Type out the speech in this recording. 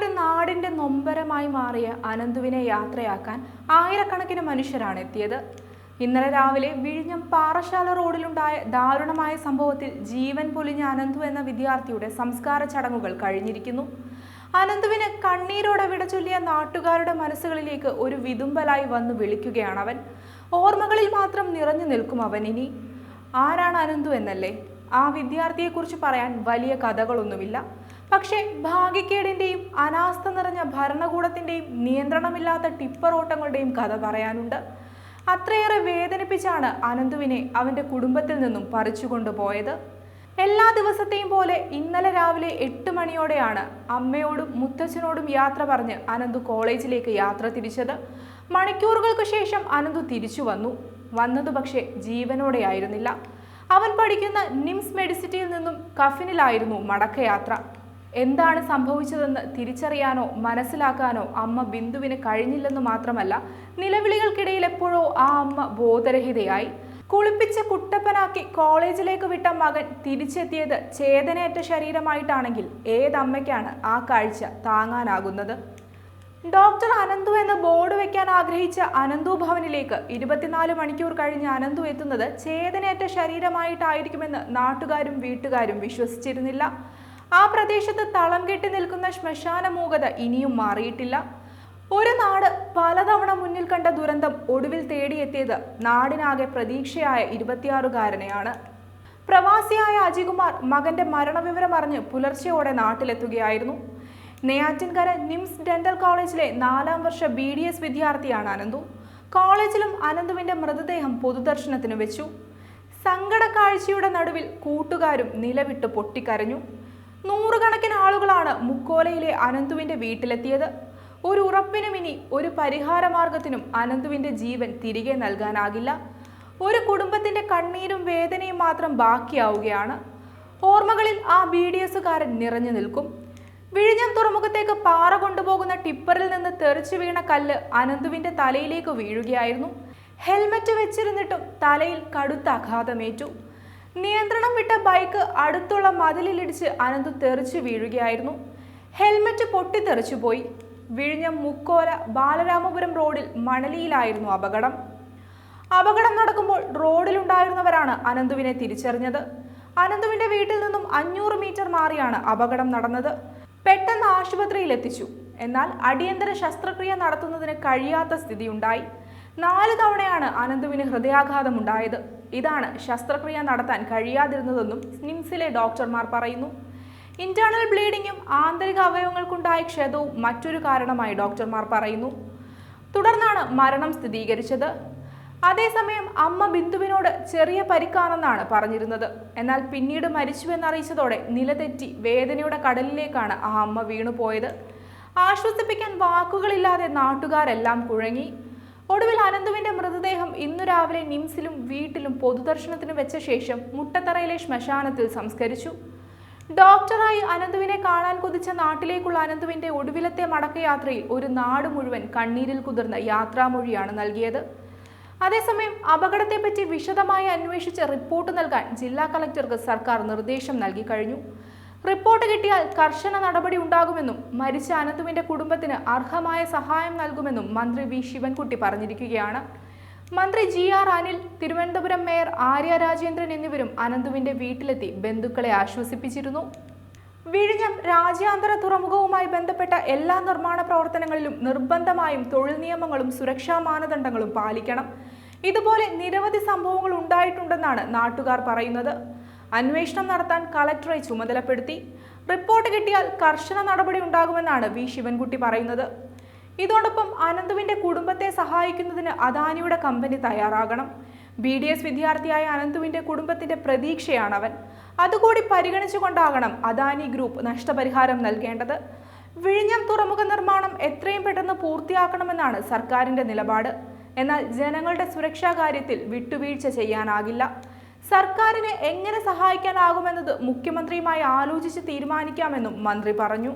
ഒരു നാടിന്റെ നൊമ്പരമായി മാറിയ അനന്തുവിനെ യാത്രയാക്കാൻ ആയിരക്കണക്കിന് മനുഷ്യരാണ് എത്തിയത്. ഇന്നലെ രാവിലെ വിഴിഞ്ഞം പാറശാല റോഡിലുണ്ടായ ദാരുണമായ സംഭവത്തിൽ ജീവൻ പൊലിഞ്ഞ അനന്തു എന്ന വിദ്യാർത്ഥിയുടെ സംസ്കാര ചടങ്ങുകൾ കഴിഞ്ഞിരിക്കുന്നു. അനന്തുവിന് കണ്ണീരോടെ വിടചൊല്ലിയ നാട്ടുകാരുടെ മനസ്സുകളിലേക്ക് ഒരു വിതുമ്പലായി വന്നു വിളിക്കുകയാണ് അവൻ ഓർമ്മകളിൽ മാത്രം നിറഞ്ഞു നിൽക്കും അവൻ ഇനി. ആരാണ് അനന്തു എന്നല്ലേ? ആ വിദ്യാർത്ഥിയെക്കുറിച്ച് പറയാൻ വലിയ കഥകളൊന്നുമില്ല. പക്ഷേ ഭാഗ്യക്കേടിന്റെയും അനാസ്ഥ നിറഞ്ഞ ഭരണകൂടത്തിന്റെയും നിയന്ത്രണമില്ലാത്ത ടിപ്പർ ഓട്ടങ്ങളുടെയും കഥ പറയാനുണ്ട്. അത്രയേറെ വേദനിപ്പിച്ചാണ് അനന്തുവിനെ അവന്റെ കുടുംബത്തിൽ നിന്നും പറിച്ചുകൊണ്ടുപോയത് എല്ലാ ദിവസത്തെയും പോലെ ഇന്നലെ രാവിലെ എട്ട് മണിയോടെയാണ് അമ്മയോടും മുത്തച്ഛനോടും യാത്ര പറഞ്ഞ് അനന്തു കോളേജിലേക്ക് യാത്ര തിരിച്ചത്. മണിക്കൂറുകൾക്ക് ശേഷം അനന്തു തിരിച്ചു വന്നു. വന്നത് പക്ഷേ ജീവനോടെയായിരുന്നില്ല. അവൻ പഠിക്കുന്ന നിംസ് മെഡിസിറ്റിയിൽ നിന്നും കഫിനിലായിരുന്നു മടക്കയാത്ര. എന്താണ് സംഭവിച്ചതെന്ന് തിരിച്ചറിയാനോ മനസ്സിലാക്കാനോ അമ്മ ബിന്ദുവിന് കഴിഞ്ഞില്ലെന്ന് മാത്രമല്ല നിലവിളികൾക്കിടയിൽ എപ്പോഴോ ആ അമ്മ ബോധരഹിതയായി. കുളിപ്പിച്ച് കുട്ടപ്പനാക്കി കോളേജിലേക്ക് വിട്ട മകൻ തിരിച്ചെത്തിയത് ചേതനയേറ്റ ശരീരമായിട്ടാണെങ്കിൽ ഏതമ്മയ്ക്കാണ് ആ കാഴ്ച താങ്ങാനാകുന്നത്? ഡോക്ടർ അനന്തു എന്ന ബോർഡ് വെക്കാൻ ആഗ്രഹിച്ച അനന്തു ഭവനിലേക്ക് ഇരുപത്തിനാല് മണിക്കൂർ കഴിഞ്ഞ് അനന്തു എത്തുന്നത് ചേതനയേറ്റ ശരീരമായിട്ടായിരിക്കുമെന്ന് നാട്ടുകാരും വീട്ടുകാരും വിശ്വസിച്ചിരുന്നില്ല. ആ പ്രദേശത്ത് തളം കെട്ടി നിൽക്കുന്ന ശ്മശാന മൂകത ഇനിയും മാറിയിട്ടില്ല. ഒരു നാട് പലതവണ മുന്നിൽ കണ്ട ദുരന്തം ഒടുവിൽ തേടിയെത്തിയത് നാടിനാകെ പ്രതീക്ഷയായ ഇരുപത്തിയാറുകാരനെയാണ്. പ്രവാസിയായ അജികുമാർ മകന്റെ മരണവിവരം അറിഞ്ഞ് പുലർച്ചെയോടെ നാട്ടിലെത്തുകയായിരുന്നു. നെയ്യാറ്റിൻകര നിംസ് ഡെന്റൽ കോളേജിലെ നാലാം വർഷ ബി ഡി എസ് വിദ്യാർത്ഥിയാണ് അനന്തു. കോളേജിലും അനന്തുവിന്റെ മൃതദേഹം പൊതുദർശനത്തിന് വെച്ചു. സങ്കട കാഴ്ചയുടെ നടുവിൽ കൂട്ടുകാരും നിലവിട്ട് പൊട്ടിക്കരഞ്ഞു. നൂറുകണക്കിന് ആളുകളാണ് മുക്കോലയിലെ അനന്തുവിന്റെ വീട്ടിലെത്തിയത്. ഒരു ഉറപ്പിനും ഇനി ഒരു പരിഹാരമാർഗത്തിനും അനന്തുവിന്റെ ജീവൻ തിരികെ നൽകാനാകില്ല. ഒരു കുടുംബത്തിന്റെ കണ്ണീരും വേദനയും മാത്രം ബാക്കിയാവുകയാണ്. ഓർമ്മകളിൽ ആ ബി ഡി എസുകാരൻ നിറഞ്ഞു നിൽക്കും. വിഴിഞ്ഞം തുറമുഖത്തേക്ക് പാറ കൊണ്ടുപോകുന്ന ടിപ്പറിൽ നിന്ന് തെറിച്ചു വീണ കല്ല് അനന്തുവിന്റെ തലയിലേക്ക് വീഴുകയായിരുന്നു. ഹെൽമറ്റ് വെച്ചിരുന്നിട്ടും തലയിൽ കടുത്ത ആഘാതമേറ്റു. നിയന്ത്രണം വിട്ട ബൈക്ക് അടുത്തുള്ള മതിലിലിടിച്ച് അനന്തു തെറിച്ചു വീഴുകയായിരുന്നു. ഹെൽമറ്റ് പൊട്ടിത്തെറിച്ചു പോയി. വിഴിഞ്ഞം മുക്കോല ബാലരാമപുരം റോഡിൽ മണലിയിലായിരുന്നു അപകടം. അപകടം നടക്കുമ്പോൾ റോഡിലുണ്ടായിരുന്നവരാണ് അനന്തുവിനെ തിരിച്ചറിഞ്ഞത്. അനന്തുവിന്റെ വീട്ടിൽ നിന്നും അഞ്ഞൂറ് മീറ്റർ മാറിയാണ് അപകടം നടന്നത്. പെട്ടെന്ന് ആശുപത്രിയിൽ എത്തിച്ചു എന്നാൽ അടിയന്തര ശസ്ത്രക്രിയ നടത്തുന്നതിന് കഴിയാത്ത സ്ഥിതിയുണ്ടായി. നാല് തവണയാണ് അനന്തുവിന് ഹൃദയാഘാതം ഉണ്ടായത് ഇതാണ് ശസ്ത്രക്രിയ നടത്താൻ കഴിയാതിരുന്നതെന്നും സ്നിംസിലെ ഡോക്ടർമാർ പറയുന്നു. ഇന്റേണൽ ബ്ലീഡിങ്ങും ആന്തരിക അവയവങ്ങൾക്കുണ്ടായ ക്ഷതവും മറ്റൊരു കാരണമായി ഡോക്ടർമാർ പറയുന്നു. തുടർന്നാണ് മരണം സ്ഥിരീകരിച്ചത്. അതേസമയം അമ്മ ബിന്ദുവിനോട് ചെറിയ പരിക്കാണെന്നാണ് പറഞ്ഞിരുന്നത്. എന്നാൽ പിന്നീട് മരിച്ചുവെന്നറിയിച്ചതോടെ നിലതെറ്റി വേദനയുടെ കടലിലേക്കാണ് ആ അമ്മ വീണുപോയത് ആശ്വസിപ്പിക്കാൻ വാക്കുകളില്ലാതെ നാട്ടുകാരെല്ലാം കുഴങ്ങി. ഒടുവിൽ അനന്തുവിന്റെ മൃതദേഹം ഇന്നു രാവിലെ നിംസിലും വീട്ടിലും പൊതുദർശനത്തിന് വെച്ച ശേഷം മുട്ടത്തറയിലെ ശ്മശാനത്തിൽ സംസ്കരിച്ചു. ഡോക്ടറായി അനന്തുവിനെ കാണാൻ കൊതിച്ച നാട്ടിലേക്കുള്ള അനന്തുവിന്റെ ഒടുവിലത്തെ മടക്കയാത്രയിൽ ഒരു നാട് മുഴുവൻ കണ്ണീരിൽ കുതിർന്ന യാത്രാമൊഴിയാണ് നൽകിയത്. അതേസമയം അപകടത്തെപ്പറ്റി വിശദമായി അന്വേഷിച്ച് റിപ്പോർട്ട് നൽകാൻ ജില്ലാ കളക്ടർക്ക് സർക്കാർ നിർദ്ദേശം നൽകി കഴിഞ്ഞു. റിപ്പോർട്ട് കിട്ടിയാൽ കർശന നടപടി ഉണ്ടാകുമെന്നും മരിച്ച അനന്തുവിന്റെ കുടുംബത്തിന് അർഹമായ സഹായം നൽകുമെന്നും മന്ത്രി വി. ശിവൻകുട്ടി പറഞ്ഞിരിക്കുകയാണ്. മന്ത്രി G. R. Anil Thiruvananthapuram mayor Arya Rajendran എന്നിവരും അനന്തുവിന്റെ വീട്ടിലെത്തി ബന്ധുക്കളെ ആശ്വസിപ്പിച്ചിരുന്നു. വിഴിഞ്ഞം രാജ്യാന്തര തുറമുഖവുമായി ബന്ധപ്പെട്ട എല്ലാ നിർമ്മാണ പ്രവർത്തനങ്ങളിലും നിർബന്ധമായും തൊഴിൽ നിയമങ്ങളും സുരക്ഷാ മാനദണ്ഡങ്ങളും പാലിക്കണം. ഇതുപോലെ നിരവധി സംഭവങ്ങൾ ഉണ്ടായിട്ടുണ്ടെന്നാണ് നാട്ടുകാർ പറയുന്നത്. അന്വേഷണം നടത്താൻ കളക്ടറെ ചുമതലപ്പെടുത്തി. റിപ്പോർട്ട് കിട്ടിയാൽ കർശന നടപടി ഉണ്ടാകുമെന്നാണ് വി. ശിവൻകുട്ടി പറയുന്നത്. ഇതോടൊപ്പം അനന്തുവിന്റെ കുടുംബത്തെ സഹായിക്കുന്നതിന് അദാനിയുടെ കമ്പനി തയ്യാറാകണം. ബി ഡി എസ് വിദ്യാർത്ഥിയായ അനന്തുവിന്റെ കുടുംബത്തിന്റെ പ്രതീക്ഷയാണ് അവൻ അതുകൂടി പരിഗണിച്ചുകൊണ്ടാകണം അദാനി ഗ്രൂപ്പ് നഷ്ടപരിഹാരം നൽകേണ്ടത്. വിഴിഞ്ഞം തുറമുഖ നിർമ്മാണം എത്രയും പെട്ടെന്ന് പൂർത്തിയാക്കണമെന്നാണ് സർക്കാരിന്റെ നിലപാട്. എന്നാൽ ജനങ്ങളുടെ സുരക്ഷാ കാര്യത്തിൽ വിട്ടുവീഴ്ച ചെയ്യാനാകില്ല. സർക്കാരിനെ എങ്ങനെ സഹായിക്കാനാകുമെന്നത് മുഖ്യമന്ത്രിയുമായി ആലോചിച്ച് തീരുമാനിക്കാമെന്നും മന്ത്രി പറഞ്ഞു.